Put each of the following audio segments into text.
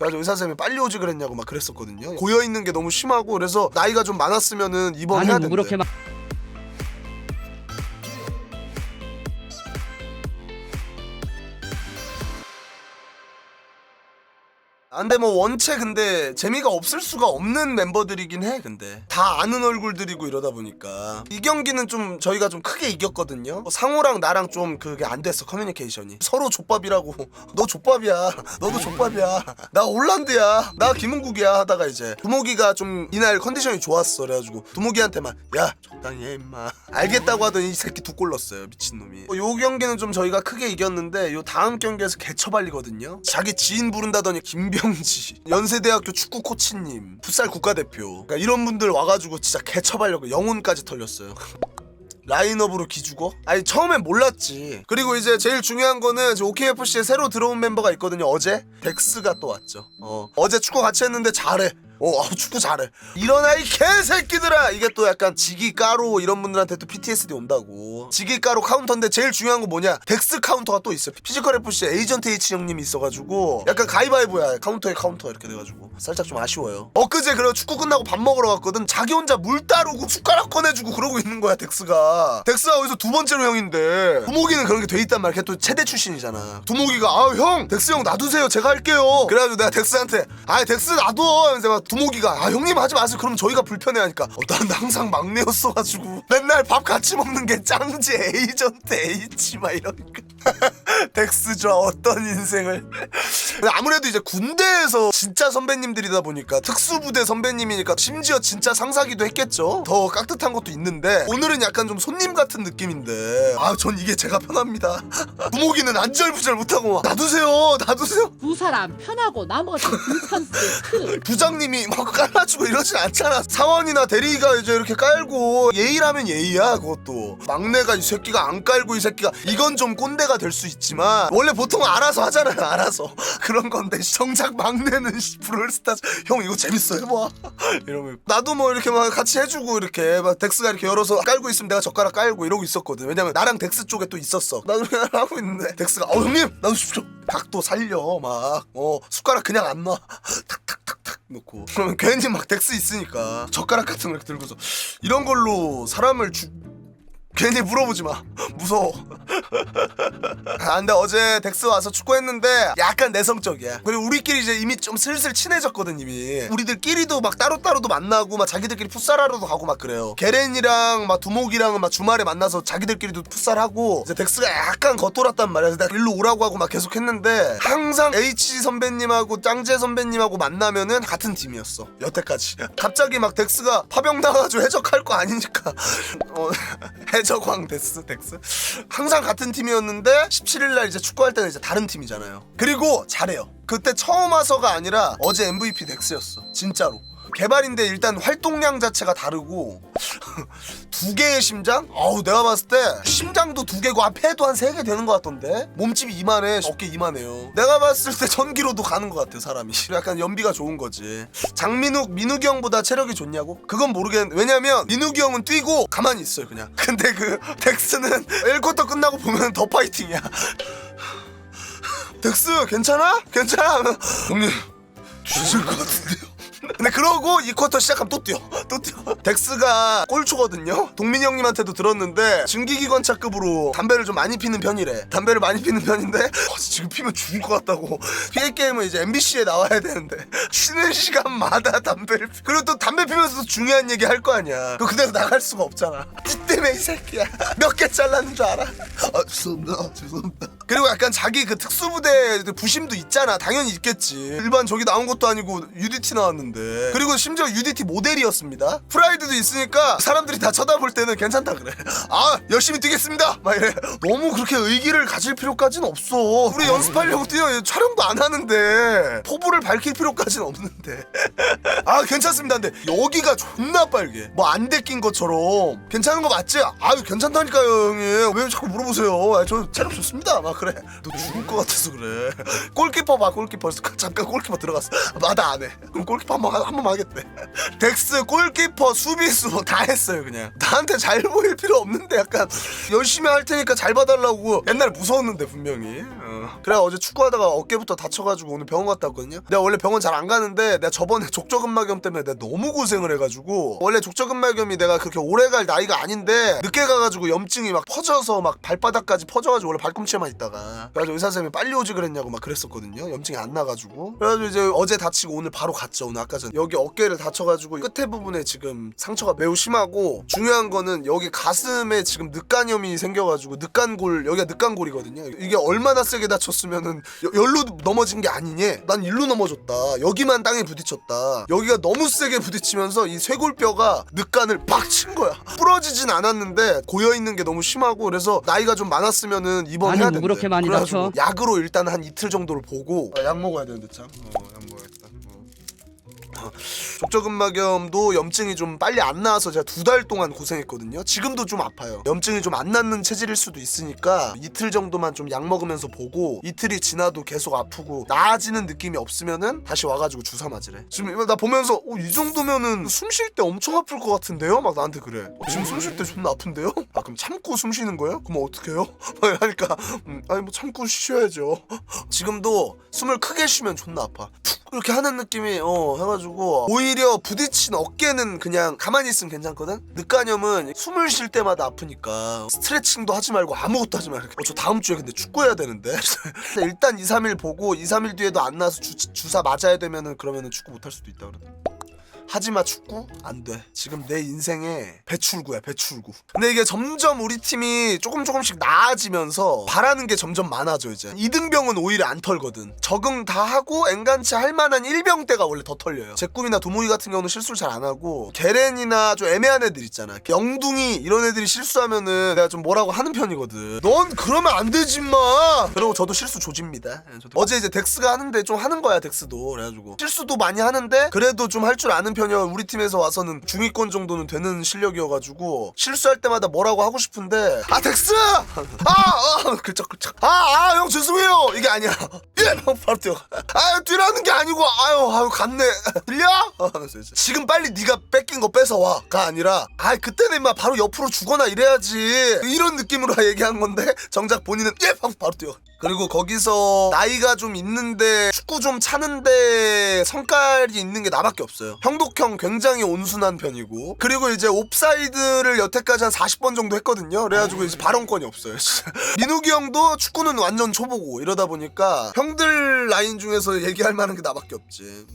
그래서 의사 선생님이 빨리 오지 그랬냐고 막 그랬었거든요. 고여 있는 게 너무 심하고 그래서 나이가 좀 많았으면은 입원해야 아니 된대. 뭐 그렇게 막 아, 근데 뭐 원체 근데 재미가 없을 수가 없는 멤버들이긴 해 근데. 다 아는 얼굴들이고 이러다 보니까. 이 경기는 좀 저희가 좀 크게 이겼거든요. 뭐 상호랑 나랑 좀 그게 안 됐어 커뮤니케이션이. 서로 족밥이라고. 너 족밥이야. 너도 족밥이야. 나 올란드야. 나 김은국이야. 하다가 이제 두목이가 좀 이날 컨디션이 좋았어. 그래가지고 두목이한테만 야 적당히 해 임마. 알겠다고 하더니 이 새끼 두 골 넣었어요 미친놈이. 어, 요 경기는 좀 저희가 크게 이겼는데 요 다음 경기에서 개처발리거든요. 자기 지인 부른다더니 김병 지 연세대학교 축구 코치님 풋살 국가대표. 그러니까 이런 분들 와가지고 진짜 개처발려고 영혼까지 털렸어요. 라인업으로 기주고? 아니 처음엔 몰랐지. 그리고 이제 제일 중요한 거는 OKFC에 새로 들어온 멤버가 있거든요 어제. 덱스가 또 왔죠. 어. 어제 축구 같이 했는데 잘해 어 아우, 축구 잘해. 일어나 이 개새끼들아. 이게 또 약간 지기 까로 이런 분들한테 또 PTSD 온다고. 지기 까로 카운터인데 제일 중요한 건 뭐냐? 덱스 카운터가 또 있어요. 피지컬 FC 에이전트 H 형님이 있어가지고 약간 가위바위보야. 카운터에 카운터 이렇게 돼가지고. 살짝 좀 아쉬워요. 엊그제 그래 축구 끝나고 밥 먹으러 갔거든. 자기 혼자 물 따르고 숟가락 꺼내주고 그러고 있는 거야 덱스가. 덱스가 어디서 두 번째로 형인데. 두목이는 그런 게 돼 있단 말이야. 걔또 체대 출신이잖아. 두목이가 아우 형 덱스 형 놔두세요. 제가 할게요. 그래가지고 내가 덱스한테 아 덱스 놔둬. 하면서 막 두목이가 아 형님 하지 마세요. 그럼 저희가 불편해하니까 어, 난 항상 막내였어가지고 맨날 밥 같이 먹는 게 짱지 에이전트 H 막 이러니까 덱스 좋아 어떤 인생을. 아무래도 이제 군대에서 진짜 선배님들이다 보니까 특수부대 선배님이니까 심지어 진짜 상사기도 했겠죠? 더 깍듯한 것도 있는데 오늘은 약간 좀 손님 같은 느낌인데 아 전 이게 제가 편합니다. 부모기는 안절부절 못하고 막 놔두세요 놔두세요. 두 사람 편하고 나머지 크 부장님이 막 깔아주고 이러진 않잖아. 사원이나 대리가 이제 이렇게 깔고 예의라면 예의야 그것도. 막내가 이 새끼가 안 깔고 이 새끼가. 이건 좀 꼰대가 될 수 있지만 원래 보통 알아서 하잖아요 알아서. 그런 건데 정작 막내는 씨, 브롤스타즈 형 이거 재밌어 해봐 이러면 나도 뭐 이렇게 막 같이 해주고 이렇게 막 덱스가 이렇게 열어서 깔고 있으면 내가 젓가락 깔고 이러고 있었거든. 왜냐면 나랑 덱스 쪽에 또 있었어. 나도 그냥 하고 있는데 덱스가 어 형님! 나도 십시오 각도 살려. 막 어 숟가락 그냥 안 놔. 놓고. 그러면 괜히 막 덱스 있으니까 젓가락 같은 거 이렇게 들고서 이런 걸로 사람을 죽 괜히 물어보지 마. 무서워. 아 근데 어제 덱스 와서 축구했는데 약간 내성적이야. 그리고 우리끼리 이제 이미 좀 슬슬 친해졌거든 이미. 우리들끼리도 막 따로따로도 만나고 막 자기들끼리 풋살하러도 가고 막 그래요. 게렌이랑 막 두목이랑은 막 주말에 만나서 자기들끼리도 풋살하고 이제 덱스가 약간 겉돌았단 말이야. 그래서 내가 일로 오라고 하고 막 계속 했는데 항상 H 선배님하고 짱재 선배님하고 만나면은 같은 팀이었어. 여태까지. 갑자기 막 덱스가 파병 나가지고 해적할 거 아니니까. 어, 해적왕 덱스 덱스? 항상 같은 팀이었는데 17일 날 이제 축구할 때는 이제 다른 팀이잖아요. 그리고 잘해요. 그때 처음 와서가 아니라 어제 MVP 덱스였어. 진짜로 개발인데 일단 활동량 자체가 다르고 두 개의 심장? 어우 내가 봤을 때 심장도 두 개고 아, 폐도 한 세 개 되는 것 같던데 몸집이 이만해 어깨 이만해요 내가 봤을 때 전기로도 가는 것 같아 사람이 약간 연비가 좋은 거지 장민욱 민욱이 형보다 체력이 좋냐고? 그건 모르겠는데 왜냐면 민욱이 형은 뛰고 가만히 있어요 그냥 근데 그 덱스는 1쿼터 끝나고 보면 더 파이팅이야 덱스 괜찮아? 괜찮아? 형님 주실 것 같은데요 근데 그러고 이 쿼터 시작하면 또 뛰어. 또 뛰어. 덱스가 꼴초거든요? 동민이 형님한테도 들었는데 증기기관차급으로 담배를 좀 많이 피는 편이래. 담배를 많이 피는 편인데 어, 지금 피면 죽을 것 같다고. 피해 게임은 이제 MBC에 나와야 되는데 쉬는 시간마다 담배를 피... 그리고 또 담배 피면서도 중요한 얘기 할 거 아니야. 그 그대로 나갈 수가 없잖아. 이 때문에 이 새끼야. 몇 개 잘랐는 줄 알아? 아 죄송합니다. 죄송합니다 그리고 약간 자기 그 특수부대 부심도 있잖아. 당연히 있겠지. 일반 저기 나온 것도 아니고 UDT 나왔는데. 그리고 심지어 UDT 모델이었습니다. 프라이드도 있으니까 사람들이 다 쳐다볼 때는 괜찮다 그래. 아 열심히 뛰겠습니다. 막 이래. 너무 그렇게 의기를 가질 필요까지는 없어. 우리 연습하려고 뛰어. 촬영도 안 하는데. 포부를 밝힐 필요까지는 없는데. 아 괜찮습니다. 근데 여기가 존나 빨개. 뭐 안 데낀 것처럼. 괜찮은 거 맞지? 아유 괜찮다니까요 형님. 왜 자꾸 물어보세요? 아, 저 체력 좋습니다. 막 그래? 너 죽을 것 같아서 그래. 골키퍼 봐 골키퍼. 잠깐 골키퍼 들어갔어. 마다 안 해. 그럼 골키퍼 한 번 한 번만 하겠대. 덱스 골키퍼 수비수 뭐다 했어요 그냥. 나한테 잘 보일 필요 없는데 약간 열심히 할 테니까 잘 봐달라고. 옛날에 무서웠는데 분명히. 어. 그래 어제 축구하다가 어깨부터 다쳐가지고 오늘 병원 갔다 왔거든요. 내가 원래 병원 잘 안 가는데 내가 저번에 족저근막염 때문에 내가 너무 고생을 해가지고 원래 족저근막염이 내가 그렇게 오래 갈 나이가 아닌데 늦게 가가지고 염증이 막 퍼져서 막 발바닥까지 퍼져가지고 원래 발꿈치에만 있다 가 그래가지고 의사 선생님이 빨리 오지 그랬냐고 막 그랬었거든요. 염증이 안 나가지고 그래가지고 이제 어제 다치고 오늘 바로 갔죠. 오늘 아까 전 여기 어깨를 다쳐가지고 끝에 부분에 지금 상처가 매우 심하고 중요한 거는 여기 가슴에 지금 늑간염이 생겨가지고 늑간골 여기가 늑간골이거든요. 이게 얼마나 세게 다쳤으면은 여- 열로 넘어진 게 아니니? 난 일로 넘어졌다. 여기만 땅에 부딪혔다. 여기가 너무 세게 부딪히면서 이 쇄골뼈가 늑간을 팍친 거야. 부러지진 않았는데 고여 있는 게 너무 심하고 그래서 나이가 좀 많았으면 입원해야 된대. 뭐 그렇게 많이 그래가지고 다쳐? 약으로 일단 한 이틀 정도를 보고 아, 약 먹어야 되는데 참. 어, 약. 족저근막염도 염증이 좀 빨리 안 나와서 제가 두 달 동안 고생했거든요. 지금도 좀 아파요. 염증이 좀 안 낫는 체질일 수도 있으니까 이틀 정도만 좀 약 먹으면서 보고 이틀이 지나도 계속 아프고 나아지는 느낌이 없으면은 다시 와가지고 주사 맞으래. 지금 나 보면서 어, 이 정도면은 숨 쉴 때 엄청 아플 것 같은데요? 막 나한테 그래. 어, 지금 숨 쉴 때 존나 아픈데요? 아 그럼 참고 숨 쉬는 거예요? 그럼 어떡해요? 막 이러니까 음, 아니 뭐 참고 쉬셔야죠. 지금도 숨을 크게 쉬면 존나 아파. 이렇게 하는 느낌이 어 해가지고 오히려 부딪힌 어깨는 그냥 가만히 있으면 괜찮거든? 늑간염은 숨을 쉴 때마다 아프니까 스트레칭도 하지 말고 아무것도 하지 말고 어, 저 다음 주에 근데 축구해야 되는데. 일단 2, 3일 보고 2, 3일 뒤에도 안 나서 주, 주사 맞아야 되면은 그러면은 축구 못 할 수도 있다 그러더라고 하지마 축구 안 돼. 지금 내 인생에 배출구야 배출구. 근데 이게 점점 우리 팀이 조금 조금씩 나아지면서 바라는 게 점점 많아져 이제. 이등병은 오히려 안 털거든. 적응 다 하고 엔간치 할 만한 일병 때가 원래 더 털려요. 제 꿈이나 두목이 같은 경우는 실수를 잘 안 하고 게렌이나 좀 애매한 애들 있잖아. 영둥이 이런 애들이 실수하면은 내가 좀 뭐라고 하는 편이거든. 넌 그러면 안 되지 마. 그리고 저도 실수 조집니다. 예, 저도. 어제 이제 덱스가 하는데 좀 하는 거야 덱스도 그래가지고 실수도 많이 하는데 그래도 좀 할 줄 아는 편이야. 우리 팀에서 와서는 중위권 정도는 되는 실력이어가지고 실수할 때마다 뭐라고 하고 싶은데 아 덱스! 아 아 글쩍글쩍. 아 아 형 죄송해요. 이게 아니야. 예형 바로 뛰어 아 뛰라는 게 아니고 아유 아유 갔네. 들려? 이제 지금 빨리 네가 뺏긴 거 뺏어와가 아니라 아 그때는 임마 바로 옆으로 주거나 이래야지. 이런 느낌으로 얘기한 건데 정작 본인은 예 하고 바로 뛰어 그리고 거기서 나이가 좀 있는데 축구 좀 차는데 성깔이 있는 게 나밖에 없어요. 형독형 굉장히 온순한 편이고 그리고 이제 옵사이드를 여태까지 한 40번 정도 했거든요. 그래가지고 이제 발언권이 없어요. 민욱이 형도 축구는 완전 초보고 이러다 보니까 형들 라인 중에서 얘기할 만한 게 나밖에 없지.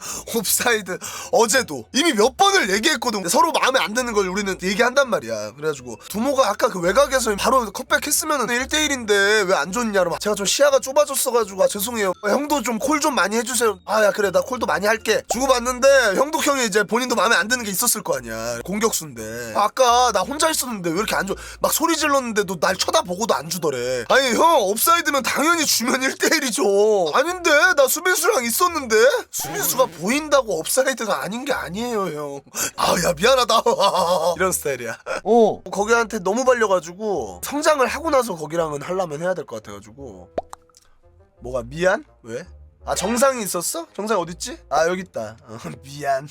음. 옵사이드. 어제도 이미 몇 번을 얘기했거든. 서로 마음에 안 드는 걸 우리는 얘기한단 말이야. 그래가지고 두모가 아까 그 외곽에서 바로 컵백 했으면 1대1인데 왜 안 좋냐로 제가 좀 시야가 좁아졌어가지고 아, 죄송해요. 어, 형도 좀 콜 좀 많이 해주세요. 아 야 그래. 나 콜도 많이 할게. 주고받는데 형독 형이 이제 본인도 마음에 안 드는 게 있었을 거 아니야. 공격수인데. 아, 아까 나 혼자 있었는데 왜 이렇게 안 줘? 막 소리 질렀는데도 날 쳐다보고도 안 주더래. 아니 형 옵사이드면 당연히 주면 1대1이죠. 아닌데? 나 수비수랑 있었는데? 수비수가 보인다고 옵사이드가 아닌 게 아니에요 형 아야 미안하다 이런 스타일이야 어. 거기한테 너무 발려가지고 성장을 하고 나서 거기랑은 하려면 해야 될 것 같아가지고 뭐가 미안? 왜? 아 정상이 있었어? 정상이 어딨지? 아 여기 있다 어, 미안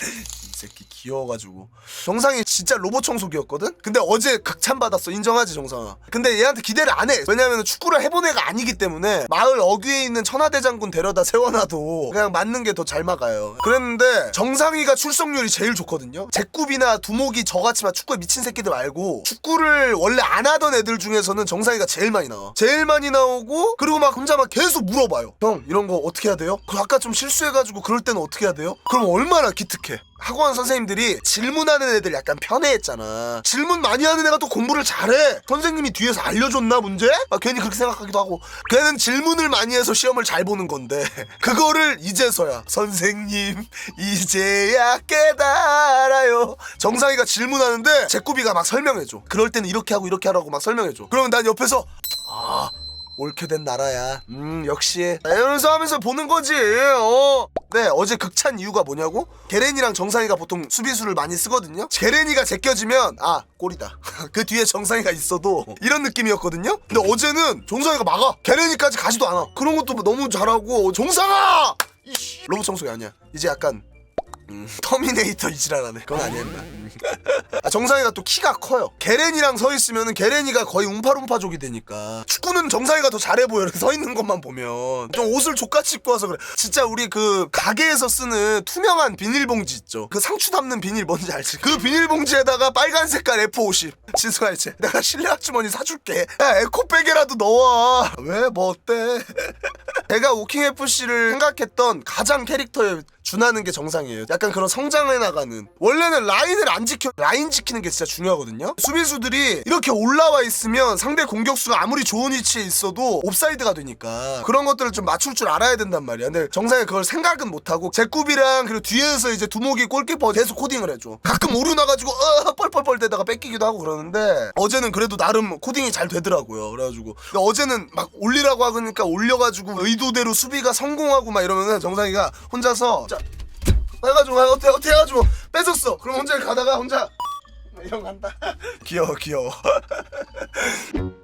이 새끼 귀여워가지고. 정상이 진짜 로봇 청소기였거든? 근데 어제 극찬 받았어. 인정하지 정상아. 근데 얘한테 기대를 안해. 왜냐면 축구를 해본 애가 아니기 때문에 마을 어귀에 있는 천하대장군 데려다 세워놔도 그냥 맞는 게 더 잘 막아요. 그랬는데 정상이가 출석률이 제일 좋거든요? 제굽이나 두목이 저같이 막 축구에 미친 새끼들 말고 축구를 원래 안 하던 애들 중에서는 정상이가 제일 많이 나와. 제일 많이 나오고 그리고 막 혼자 막 계속 물어봐요. 형 이런 거 어떻게 해야 돼요? 그 아까 좀 실수해가지고 그럴 때는 어떻게 해야 돼요? 그럼 얼마나 기특 해 학원 선생님들이 질문하는 애들 약간 편애했잖아. 질문 많이 하는 애가 또 공부를 잘해. 선생님이 뒤에서 알려줬나 문제? 아, 괜히 그렇게 생각하기도 하고. 걔는 질문을 많이 해서 시험을 잘 보는 건데 그거를 이제서야 선생님 이제야 깨달아요. 정상이가 질문하는데 제꾸비가 막 설명해줘. 그럴 때는 이렇게 하고 이렇게 하라고 막 설명해줘. 그러면 난 옆에서 아 옳게 된 나라야. 음 역시 이러면서 하면서 보는 거지. 어. 네 어제 극찬 이유가 뭐냐고? 게렌이랑 정상이가 보통 수비수를 많이 쓰거든요. 게렌이가 제껴지면 아 골이다. 그 뒤에 정상이가 있어도 이런 느낌이었거든요. 근데 어제는 정상이가 막아. 게렌이까지 가지도 않아. 그런 것도 너무 잘하고 정상아. 이씨, 로봇 청소기 아니야. 이제 약간 음, 터미네이터 이지랄하네. 그건 아니야. 임마. 음. 아, 정상이가 또 키가 커요. 게렌이랑 서 있으면은 게렌이가 거의 움파룸파족이 되니까 축구는 정상이가 더 잘해 보여. 이렇게 서 있는 것만 보면 좀 옷을 족같이 입고 와서 그래. 진짜 우리 그 가게에서 쓰는 투명한 비닐봉지 있죠. 그 상추 담는 비닐 뭔지 알지? 그 비닐봉지에다가 빨간 색깔 F50. 지수아 이제 내가 실내화 주머니 사줄게. 야 에코백에라도 넣어. 왜 뭐 어때? 제가 오킹 FC를 생각했던 가장 캐릭터에 준하는 게 정상이에요. 약간 그런 성장해 나가는. 원래는 라인을 안 지켜 라인 지키는 게 진짜 중요하거든요. 수비수들이 이렇게 올라와 있으면 상대 공격수가 아무리 좋은 위치에 있어도 옵사이드가 되니까 그런 것들을 좀 맞출 줄 알아야 된단 말이야. 근데 정상이 그걸 생각은 못 하고 제굽이랑 그리고 뒤에서 이제 두목이 골키퍼 계속 코딩을 해줘. 가끔 오류 나가지고 어 뻘뻘뻘 대다가 뺏기기도 하고 그러는데 어제는 그래도 나름 코딩이 잘 되더라고요. 그래가지고 어제는 막 올리라고 하니까 올려가지고 의도대로 수비가 성공하고 막 이러면은 정상이가 혼자서 자 해가지고 아, 어때 어때 해가지고 뺏었어. 그럼 혼자 가다가 혼자 이런 거 한다. 귀여워 귀여워.